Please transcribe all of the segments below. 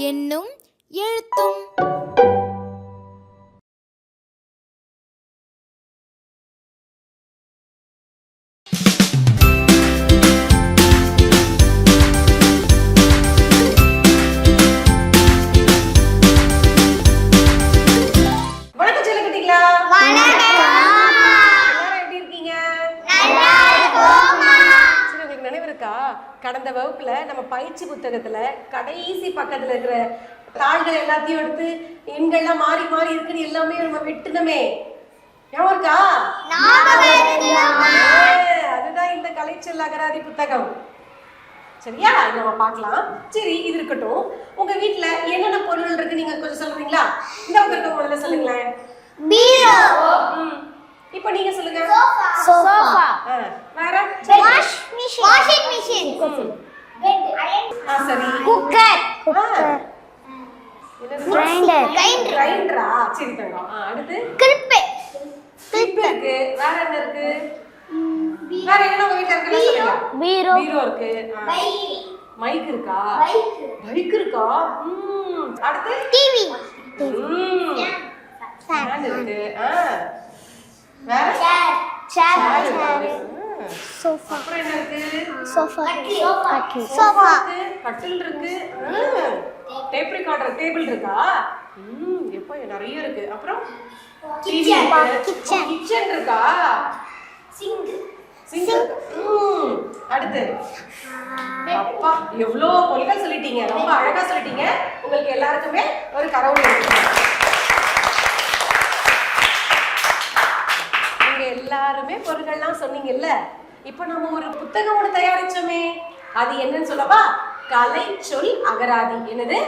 என்னும் எழுத்தும் கடந்த வகுப்புல நம்ம பயிற்சி புத்தகத்துல கடைசி பக்கத்துல இருக்கிற தாள்கள் எல்லாத்தையும் எடுத்து எண்கள்லாம் மாறி மாறி இருக்குன்னு எல்லாமே நம்ம வெட்டுனமே. ஞாபகம் இருக்கா? அதுதான் இந்த கலைச்சல் அகராதி புத்தகம். சரியா? நம்ம பார்க்கலாம். சரி இது இருக்கட்டும். உங்க வீட்ல என்னென்ன பொருள் இருக்கு? நீங்க கொஞ்சம் சொல்றீங்களா? இந்த பக்கம் முதல்ல. இப்போ நீங்க சொல்லுங்க. சோஃபா வேற? வாஷ் வாஷிங் மிஷின் ஆ சரி. குக்கர் ஆ. Grinder. கிரைண்டரா சரி தங்கம். ஆ, அடுத்து? கிளிப்பு கிளிப் இருக்கு. வேற என்ன இருக்கு? வேற என்ன உங்க வீட்ல இருக்குன்னு சொல்லுங்க. பீரோ. பீரோ இருக்கு. மைக் இருக்கா? பைக் இருக்கா? ம். அடுத்து? டிவி ம். ஃபேன் இருக்கு. ஆ. வேற? சேர் சேர். சோஃபா அப்புறம் என்ன இருக்கு சோஃபா கட்டில் சோஃபா இருக்கு கட்டில் இருக்கு. டேப் ரெக்கார்டர் டேபிள் இருக்கா? ம் எப்போ நிறைய இருக்கு. அப்புறம் டிவி Kitchen. கிச்சன் இருக்கா? சிங்க் ம் அடுத்து. அப்பா எவ்வளோ பொருட்கள் சொல்லிட்டீங்க. ரொம்ப அழகா சொல்லிட்டீங்க. உங்களுக்கு எல்லாருக்குமே ஒரு கரவுள் இருக்கு எல்லாருமே பொருட்கள்லாம் சொன்னீங்கல்ல இப்போ நம்ம ஒரு புத்தகம் ஒன்று தயாரிச்சோமே. அது என்னன்னு சொல்லவா? கலை சொல் அகராதி. என்னது?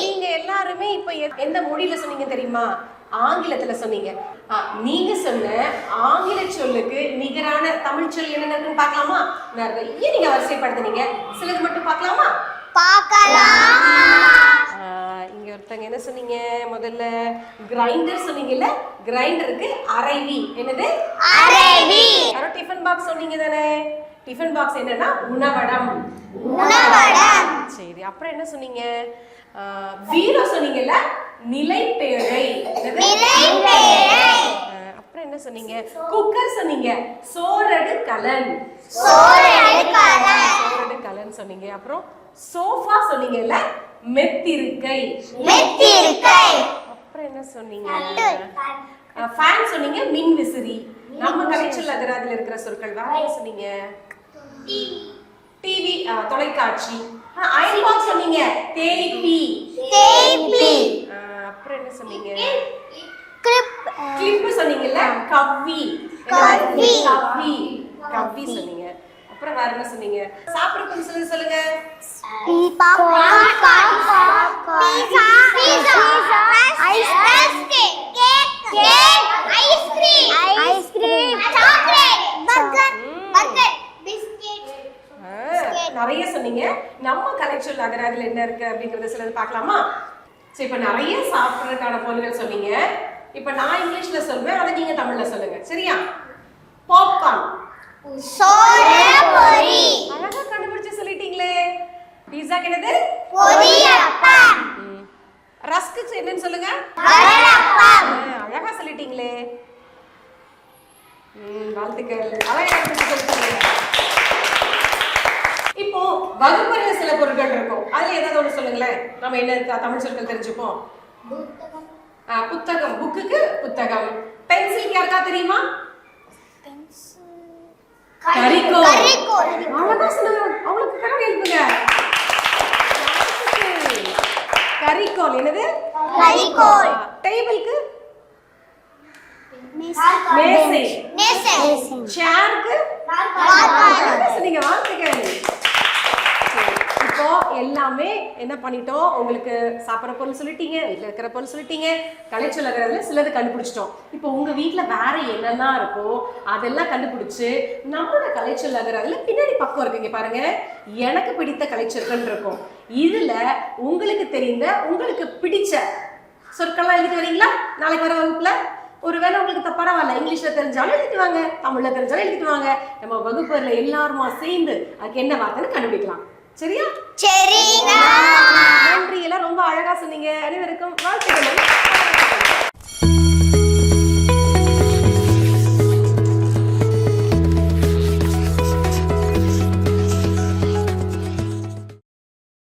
நீங்க எல்லாருமே இப்ப எந்த மொழியில சொன்னீங்க தெரியுமா? ஆங்கிலத்துல சொன்னீங்க. நீங்க சொன்ன ஆங்கில சொல்லுக்கு நிகரான தமிழ் சொல் என்னென்னு பார்க்கலாமா? நிறைய நீங்க வரிசைப்படுத்துனீங்க சிலது மட்டும் பார்க்கலாமா? ஒருத்தங்க என்ன சொன்னீங்க? முதல்ல கிரைண்டர் சொன்னீங்கல்ல? கிரைண்டருக்கு அரைவி. என்னது? அரைவி. யாரோ டிஃபன் பாக்ஸ் சொன்னீங்க தானே? டிஃபன் பாக்ஸ் என்னன்னா உணவடம். உணவடம். சரி அப்புறம் என்ன சொன்னீங்க? பீரோ சொன்னீங்கல்ல? நிலைப்பேழை. அப்புறம் என்ன சொன்னீங்க? குக்கர் சொன்னீங்க. சோரடு கலன். சோரடு கலன் சொன்னீங்க. அப்புறம் சோஃபா சொன்னீங்கல்ல? மெத்திருக்கை. அப்புறம் என்ன சொன்னீங்க? ஃபேன் சொன்னீங்க மின் விசிறி. நம்ம கலைச்சொல் அகராதியில் இருக்கிற சொற்கள் வேற என்ன சொன்னீங்க? டிவி தொலைக்காட்சி. அயன் பாக்ஸ் சொன்னீங்க தேய்ப்பி ஆ, அப்புறம் என்ன சொன்னீங்க? கிளிப்பு சொன்னீங்கல்ல கவ்வி. கவ்வி. கவ்வி. சொன்னீங்க. அப்புறம் வேற என்ன சொன்னீங்க? சாப்பிட கொஞ்சம் சொல்லுங்க. சொல்லுங்க ஆ, நிறைய சொன்னீங்க நம்ம கலெக்ஷன் அகராதியில் என்ன இருக்கு அப்படிங்கறத சிலது பார்க்கலாமா சரி இப்போ நிறைய சாப்பிட்றதுக்கான பொருட்கள் சொன்னீங்க இப்போ நான் இங்கிலீஷ்ல சொல்வேன் அதை நீங்க தமிழ்ல சொல்லுங்க சரியா பாப்கார்ன் அழகா பொரி பீஸாக்கு என்னது. ரஸ்க்கு என்னன்னு சொல்லுங்க? அழகா சொல்லிட்டீங்களே. ம், வாழ்த்துக்கள். அழகா இப்போ வகுப்பறையில சில பொருட்கள் இருக்கும். அதுல ஏதாவது ஒண்ணு சொல்லுங்களேன். நம்ம என்ன தமிழ் சொற்கள் தெரிஞ்சுப்போம். ஆ, புத்தகம். புக்குக்கு புத்தகம். பென்சில் யாருக்கா தெரியுமா? கரிக்கோல். அழகா சொன்னாங்க அவங்களுக்கு கரவை எழுப்புங்க. கரிக்கோல் என்னது? கரிக்கோல். டேபிளுக்கு மேசை. சேருக்கு சொன்னீங்க வாழ்த்துக்கள் சரி, இப்போ எல்லாமே என்ன பண்ணிட்டோம்? உங்களுக்கு சாப்பிட்ற பொருள் சொல்லிட்டீங்க வீட்டில் இருக்கிற பொருள் சொல்லிட்டீங்க. கலைச்சொல்லகிறதுல சிலது கண்டுபிடிச்சிட்டோம். இப்போ உங்கள் வீட்டில் வேற என்னெல்லாம் இருக்கோ அதெல்லாம் கண்டுபிடிச்சு நம்மளோட கலைச்சொல்லகிறதுல பின்னாடி பக்கம் இருக்குங்க பாருங்க. எனக்கு பிடித்த கலைச்சொற்கள் இருக்கும். இதில் உங்களுக்கு தெரிந்த உங்களுக்கு பிடிச்ச சொற்கள்லாம் எழுதிட்டு வரீங்களா நாளைக்கு வர வகுப்பில்? ஒருவேளை உங்களுக்கு பரவாயில்ல. இங்கிலீஷில் தெரிஞ்சாலும் எழுதிட்டு வாங்க. தமிழில் தெரிஞ்சாலும் எழுதிட்டு வாங்க. நம்ம வகுப்பரில் எல்லாருமா சேர்ந்து அதுக்கு என்ன வார்த்தைன்னு கண்டுபிடிக்கலாம். சரியா? சரிங்க. நன்றி. எல்லாம் ரொம்ப அழகா சொன்னீங்க. அனைவருக்கும் வாழ்த்துக்கள்.